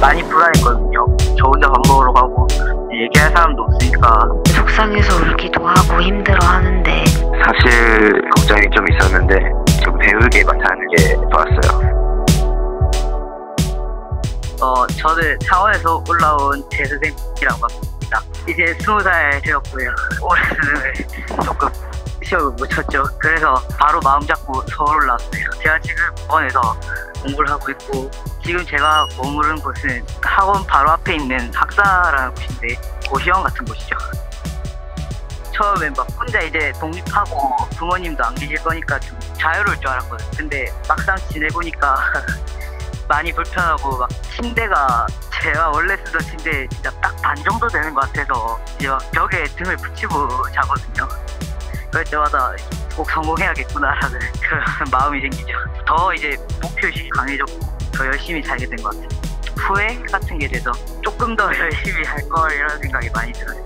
불안했거든요. 저 혼자 밥 먹으러 가고 얘기할 사람도 없으니까 속상해서 울기도 하고 힘들어 하는데 사실 걱정이 좀 있었는데 좀 배우게 못하는 게 좋았어요. 어, 저는 창원에서 올라온 재수생이라고 합니다. 이제 스무 살 되었고요. 올해는 조금 시험을 못 쳤죠. 그래서 바로 마음 잡고 서울 올라왔어요. 제가 지금 학원에서 공부를 하고 있고 지금 제가 머무른 곳은 학원 바로 앞에 있는 학사라는 곳인데 고시원 같은 곳이죠. 처음엔 막 혼자 이제 독립하고 부모님도 안 계실 거니까 좀 자유로울 줄 알았거든요. 근데 막상 지내보니까 많이 불편하고 막 침대가 제가 원래 쓰던 침대 진짜 딱 반 정도 되는 것 같아서 이제 막 벽에 등을 붙이고 자거든요. 그럴 때마다 꼭 성공해야겠구나라는 그런 마음이 생기죠. 더 이제 목표의식이 강해졌고 더 열심히 살게 된 것 같아요. 후회 같은 게 돼서 조금 더 열심히 할 걸 이런 생각이 많이 들어요.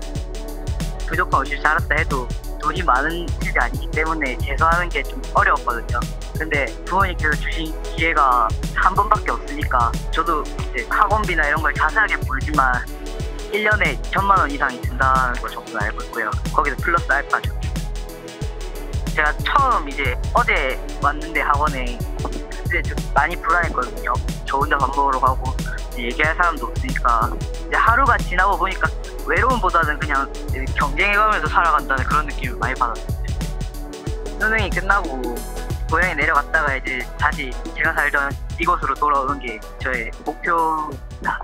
무조건 올줄 잘했다 해도 돈이 많은 일이 아니기 때문에 재수하는 게 좀 어려웠거든요. 근데 부모님께서 주신 기회가 한 번밖에 없으니까 저도 이제 학원비나 이런 걸 자세하게 모르지만 1년에 2천만 원 이상이 든다는 걸 정도 알고 있고요. 거기서 플러스 알파죠. 제가 처음 이제 어제 왔는데 학원에 그때 좀 많이 불안했거든요. 저 혼자 밥 먹으러 가고 얘기할 사람도 없으니까 이제 하루가 지나고 보니까 외로움보다는 그냥 경쟁해가면서 살아간다는 그런 느낌을 많이 받았어요. 수능이 끝나고 고향에 내려갔다가 이제 다시 제가 살던 이곳으로 돌아오는 게 저의 목표입니다.